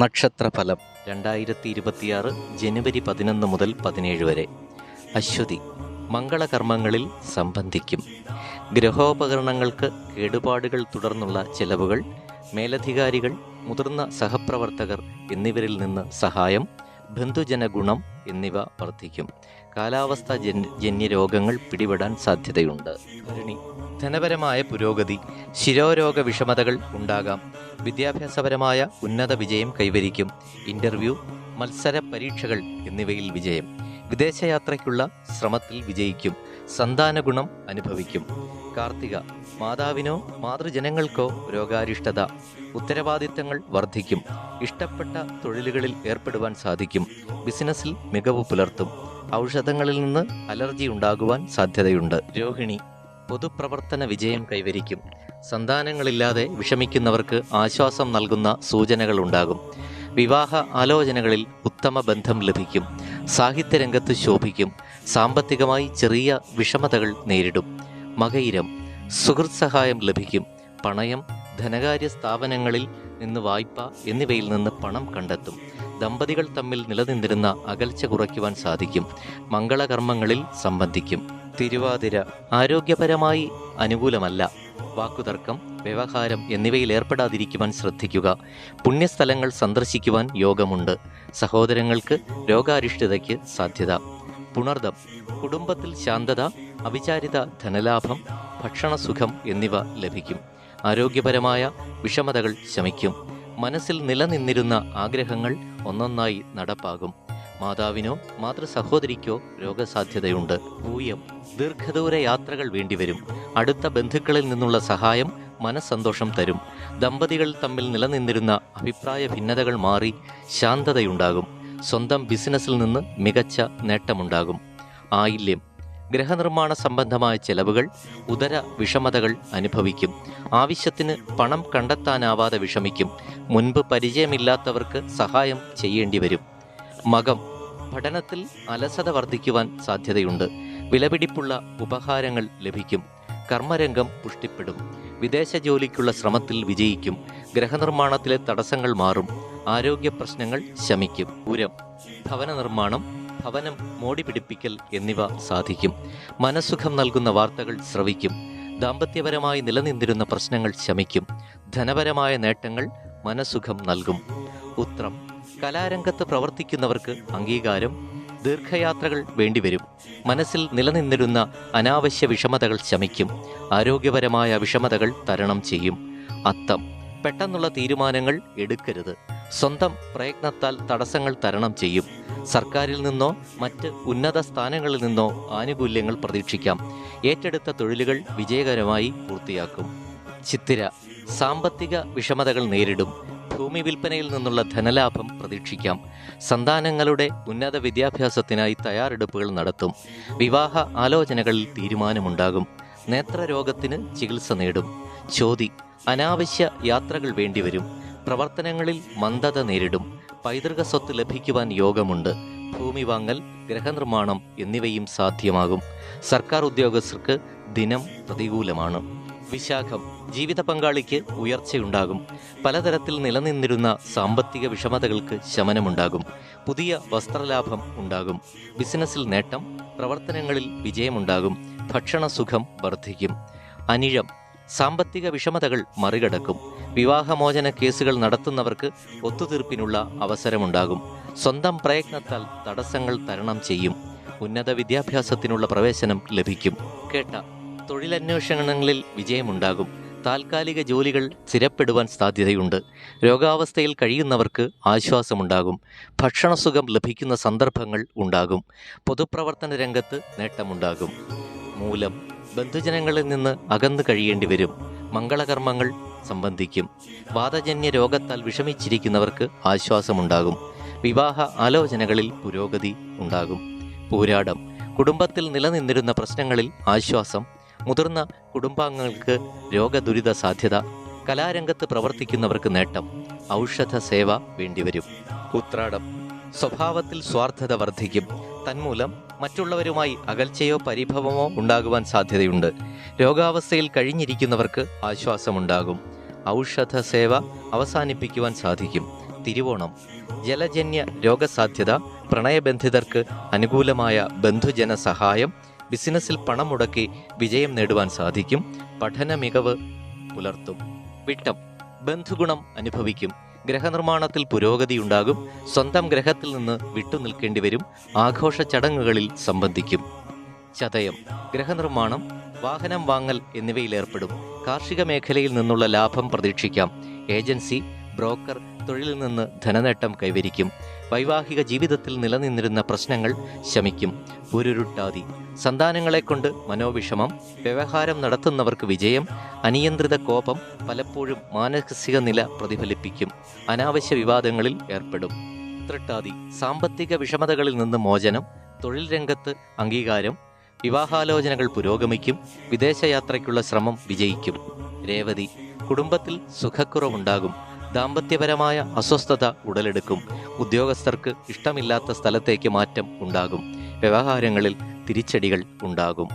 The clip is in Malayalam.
നക്ഷത്രഫലം. രണ്ടായിരത്തി ഇരുപത്തിയാറ് ജനുവരി പതിനൊന്ന് മുതൽ പതിനേഴ് വരെ. അശ്വതി മംഗളകർമ്മങ്ങളിൽ സംബന്ധിക്കും. ഗ്രഹോപകരണങ്ങൾക്ക് കേടുപാടുകൾ തുടർന്നുള്ള ചെലവുകൾ മേലധികാരികൾ മുതിർന്ന സഹപ്രവർത്തകർ എന്നിവരിൽ നിന്ന് സഹായം ബന്ധുജന ഗുണം എന്നിവ വർദ്ധിക്കും. കാലാവസ്ഥ ജന്യ ജന്യരോഗങ്ങൾ പിടിപെടാൻ സാധ്യതയുണ്ട്. ധനപരമായ പുരോഗതി ശിരോരോഗ വിഷമതകൾ ഉണ്ടാകാം. വിദ്യാഭ്യാസപരമായ ഉന്നത വിജയം കൈവരിക്കും. ഇന്റർവ്യൂ മത്സര പരീക്ഷകൾ എന്നിവയിൽ വിജയം. വിദേശയാത്രയ്ക്കുള്ള ശ്രമത്തിൽ വിജയിക്കും. സന്താന ഗുണം അനുഭവിക്കും. കാർത്തിക മാതാവിനോ മാതൃജനങ്ങൾക്കോ രോഗാരിഷ്ടത ഉത്തരവാദിത്തങ്ങൾ വർദ്ധിക്കും. ഇഷ്ടപ്പെട്ട തൊഴിലുകളിൽ ഏർപ്പെടുവാൻ സാധിക്കും. ബിസിനസ്സിൽ മികവ് പുലർത്തും. ഔഷധങ്ങളിൽ നിന്ന് അലർജി ഉണ്ടാകുവാൻ സാധ്യതയുണ്ട്. രോഹിണി പൊതുപ്രവർത്തന വിജയം കൈവരിക്കും. സന്താനങ്ങളില്ലാതെ വിഷമിക്കുന്നവർക്ക് ആശ്വാസം നൽകുന്ന സൂചനകൾ ഉണ്ടാകും. വിവാഹ ആലോചനകളിൽ ഉത്തമ ബന്ധം ലഭിക്കും. സാഹിത്യരംഗത്ത് ശോഭിക്കും. സാമ്പത്തികമായി ചെറിയ വിഷമതകൾ നേരിടും. മകയിരം സുഹൃത് സഹായം ലഭിക്കും. പണയം ധനകാര്യ സ്ഥാപനങ്ങളിൽ നിന്ന് വായ്പ എന്നിവയിൽ നിന്ന് പണം കണ്ടെത്തും. ദമ്പതികൾ തമ്മിൽ നിലനിന്നിരുന്ന അകൽച്ച കുറയ്ക്കുവാൻ സാധിക്കും. മംഗളകർമ്മങ്ങളിൽ സംബന്ധിക്കും. തിരുവാതിര ആരോഗ്യപരമായി അനുകൂലമല്ല. വാക്കുതർക്കം വ്യവഹാരം എന്നിവയിൽ ഏർപ്പെടാതിരിക്കുവാൻ ശ്രദ്ധിക്കുക. പുണ്യസ്ഥലങ്ങൾ സന്ദർശിക്കുവാൻ യോഗമുണ്ട്. സഹോദരങ്ങൾക്ക് രോഗാരിഷ്ടതയ്ക്ക് സാധ്യത. പുണർദം കുടുംബത്തിൽ ശാന്തത അവിചാരിത ധനലാഭം ഭക്ഷണസുഖം എന്നിവ ലഭിക്കും. ആരോഗ്യപരമായ വിഷമതകൾ ശമിക്കും. മനസ്സിൽ നിലനിന്നിരുന്ന ആഗ്രഹങ്ങൾ ഒന്നൊന്നായി നടപ്പാകും. മാതാവിനോ മാതൃസഹോദരിക്കോ രോഗസാധ്യതയുണ്ട്. പൂയം ദീർഘദൂര യാത്രകൾ വേണ്ടിവരും. അടുത്ത ബന്ധുക്കളിൽ നിന്നുള്ള സഹായം മനസ്സന്തോഷം തരും. ദമ്പതികൾ തമ്മിൽ നിലനിന്നിരുന്ന അഭിപ്രായ ഭിന്നതകൾ മാറി ശാന്തതയുണ്ടാകും. സ്വന്തം ബിസിനസ്സിൽ നിന്ന് മികച്ച നേട്ടമുണ്ടാകും. ആയില്യം ഗ്രഹനിർമ്മാണ സംബന്ധമായ ചെലവുകൾ ഉദര വിഷമതകൾ അനുഭവിക്കും. ആവശ്യത്തിന് പണം കണ്ടെത്താനാവാതെ വിഷമിക്കും. മുൻപ് പരിചയമില്ലാത്തവർക്ക് സഹായം ചെയ്യേണ്ടി വരും മകം പഠനത്തിൽ അലസത വർദ്ധിക്കുവാൻ സാധ്യതയുണ്ട്. വിലപിടിപ്പുള്ള ഉപഹാരങ്ങൾ ലഭിക്കും. കർമ്മരംഗം പുഷ്ടിപ്പെടും. വിദേശ ജോലിക്കുള്ള ശ്രമത്തിൽ വിജയിക്കും. ഗ്രഹനിർമ്മാണത്തിലെ തടസ്സങ്ങൾ മാറും. ആരോഗ്യ പ്രശ്നങ്ങൾ ശമിക്കും. ഉരം ഭവന നിർമ്മാണം ഭവനം മോടി പിടിപ്പിക്കൽ എന്നിവ സാധിക്കും. മനസ്സുഖം നൽകുന്ന വാർത്തകൾ ശ്രവിക്കും ദാമ്പത്യപരമായി നിലനിന്നിരുന്ന പ്രശ്നങ്ങൾ ശമിക്കും. ധനപരമായ നേട്ടങ്ങൾ മനസ്സുഖം നൽകും. ഉത്രം കലാരംഗത്ത് പ്രവർത്തിക്കുന്നവർക്ക് അംഗീകാരം ദീർഘയാത്രകൾ വേണ്ടിവരും. മനസ്സിൽ നിലനിന്നിരുന്ന അനാവശ്യ വിഷമതകൾ ശമിക്കും. ആരോഗ്യപരമായ വിഷമതകൾ തരണം ചെയ്യും. അത്തം പെട്ടെന്നുള്ള തീരുമാനങ്ങൾ എടുക്കരുത്. സ്വന്തം പ്രയത്നത്താൽ തടസ്സങ്ങൾ തരണം ചെയ്യും. സർക്കാരിൽ നിന്നോ മറ്റ് ഉന്നത സ്ഥാനങ്ങളിൽ നിന്നോ ആനുകൂല്യങ്ങൾ പ്രതീക്ഷിക്കാം. ഏറ്റെടുത്ത തൊഴിലുകൾ വിജയകരമായി പൂർത്തിയാക്കും. ചിത്തിര സാമ്പത്തിക വിഷമതകൾ നേരിടും. ഭൂമി വിൽപ്പനയിൽ നിന്നുള്ള ധനലാഭം പ്രതീക്ഷിക്കാം. സന്താനങ്ങളുടെ ഉന്നത വിദ്യാഭ്യാസത്തിനായി തയ്യാറെടുപ്പുകൾ നടത്തും. വിവാഹ ആലോചനകളിൽ തീരുമാനമുണ്ടാകും. നേത്രരോഗത്തിന് ചികിത്സ നേടും. ചോതി അനാവശ്യ യാത്രകൾ വേണ്ടിവരും. പ്രവർത്തനങ്ങളിൽ മന്ദത നേരിടും. പൈതൃക സ്വത്ത് ലഭിക്കുവാൻ യോഗമുണ്ട്. ഭൂമി വാങ്ങൽ ഗ്രഹനിർമ്മാണം എന്നിവയും സാധ്യമാകും. സർക്കാർ ഉദ്യോഗസ്ഥർക്ക് ദിനം പ്രതികൂലമാണ്. വിശാഖം ജീവിത പങ്കാളിക്ക് ഉയർച്ചയുണ്ടാകും. പലതരത്തിൽ നിലനിന്നിരുന്ന സാമ്പത്തിക വിഷമതകൾക്ക് ശമനമുണ്ടാകും. പുതിയ വസ്ത്രലാഭം ഉണ്ടാകും. ബിസിനസ്സിൽ നേട്ടം പ്രവർത്തനങ്ങളിൽ വിജയമുണ്ടാകും. ഭക്ഷണസുഖം വർദ്ധിക്കും. അനിഴം സാമ്പത്തിക വിഷമതകൾ മറികടക്കും. വിവാഹമോചന കേസുകൾ നടത്തുന്നവർക്ക് ഒത്തുതീർപ്പിനുള്ള അവസരമുണ്ടാകും. സ്വന്തം പ്രയത്നത്താൽ തടസ്സങ്ങൾ തരണം ചെയ്യും. ഉന്നത വിദ്യാഭ്യാസത്തിനുള്ള പ്രവേശനം ലഭിക്കും. കേട്ട തൊഴിലന്വേഷണങ്ങളിൽ വിജയമുണ്ടാകും. താൽക്കാലിക ജോലികൾ സ്ഥിരപ്പെടുവാൻ സാധ്യതയുണ്ട്. രോഗാവസ്ഥയിൽ കഴിയുന്നവർക്ക് ആശ്വാസമുണ്ടാകും. ഭക്ഷണസുഖം ലഭിക്കുന്ന സന്ദർഭങ്ങൾ ഉണ്ടാകും. പൊതുപ്രവർത്തന രംഗത്ത് നേട്ടമുണ്ടാകും. മൂലം ബന്ധുജനങ്ങളിൽ നിന്ന് അകന്നു കഴിയേണ്ടി വരും. മംഗളകർമ്മങ്ങൾ സംബന്ധിക്കും. വാതജന്യ രോഗത്താൽ വിഷമിച്ചിരിക്കുന്നവർക്ക് ആശ്വാസമുണ്ടാകും. വിവാഹ ആലോചനകളിൽ പുരോഗതി ഉണ്ടാകും. പോരാടം. കുടുംബത്തിൽ നിലനിന്നിരുന്ന പ്രശ്നങ്ങളിൽ ആശ്വാസം. മുതിർന്ന കുടുംബാംഗങ്ങൾക്ക് രോഗദുരിത സാധ്യത. കലാരംഗത്ത് പ്രവർത്തിക്കുന്നവർക്ക് നേട്ടം. ഔഷധ സേവ വേണ്ടിവരും. ഉത്രാടം. സ്വഭാവത്തിൽ സ്വാർത്ഥത വർദ്ധിക്കും. തന്മൂലം മറ്റുള്ളവരുമായി അകൽച്ചയോ പരിഭവമോ ഉണ്ടാകുവാൻ സാധ്യതയുണ്ട്. രോഗാവസ്ഥയിൽ കഴിഞ്ഞിരിക്കുന്നവർക്ക് ആശ്വാസമുണ്ടാകും. ഔഷധ സേവ അവസാനിപ്പിക്കുവാൻ സാധിക്കും. തിരുവോണം. ജലജന്യ രോഗസാധ്യത പ്രണയബന്ധിതർക്ക് അനുകൂലമായ ബന്ധുജന സഹായം ബിസിനസ്സിൽ പണം മുടക്കി വിജയം നേടുവാൻ സാധിക്കും. പഠന മികവ് പുലർത്തും. വിട്ടം. ബന്ധുഗുണം അനുഭവിക്കും. ഗ്രഹനിർമ്മാണത്തിൽ പുരോഗതിയുണ്ടാകും. സ്വന്തം ഗ്രഹത്തിൽ നിന്ന് വിട്ടുനിൽക്കേണ്ടി വരും ആഘോഷ ചടങ്ങുകളിൽ സംബന്ധിക്കും. ചതയം ഗ്രഹനിർമ്മാണം വാഹനം വാങ്ങൽ എന്നിവയിലേർപ്പെടും കാർഷിക മേഖലയിൽ നിന്നുള്ള ലാഭം പ്രതീക്ഷിക്കാം. ഏജൻസി ബ്രോക്കർ തൊഴിലിൽ നിന്ന് ധനനേട്ടം കൈവരിക്കും. വൈവാഹിക ജീവിതത്തിൽ നിലനിന്നിരുന്ന പ്രശ്നങ്ങൾ ശമിക്കും. ഉരുരുട്ടാതി. സന്താനങ്ങളെ കൊണ്ട് മനോവിഷമം വ്യവഹാരം നടത്തുന്നവർക്ക് വിജയം അനിയന്ത്രിത കോപം പലപ്പോഴും മാനസിക നില പ്രതിഫലിപ്പിക്കും. അനാവശ്യ വിവാദങ്ങളിൽ ഏർപ്പെടും. തൃട്ടാതി സാമ്പത്തിക വിഷമതകളിൽ നിന്ന് മോചനം തൊഴിൽ രംഗത്ത് അംഗീകാരം വിവാഹാലോചനകൾ പുരോഗമിക്കും വിദേശയാത്രയ്ക്കുള്ള ശ്രമം വിജയിക്കും. രേവതി. കുടുംബത്തിൽ സുഖക്കുറവുണ്ടാകും. ദാമ്പത്യപരമായ അസ്വസ്ഥത ഉടലെടുക്കും. ഉദ്യോഗസ്ഥർക്ക് ഇഷ്ടമില്ലാത്ത സ്ഥലത്തേക്ക് മാറ്റം ഉണ്ടാകും. വ്യവഹാരങ്ങളിൽ തിരിച്ചടികൾ ഉണ്ടാകും.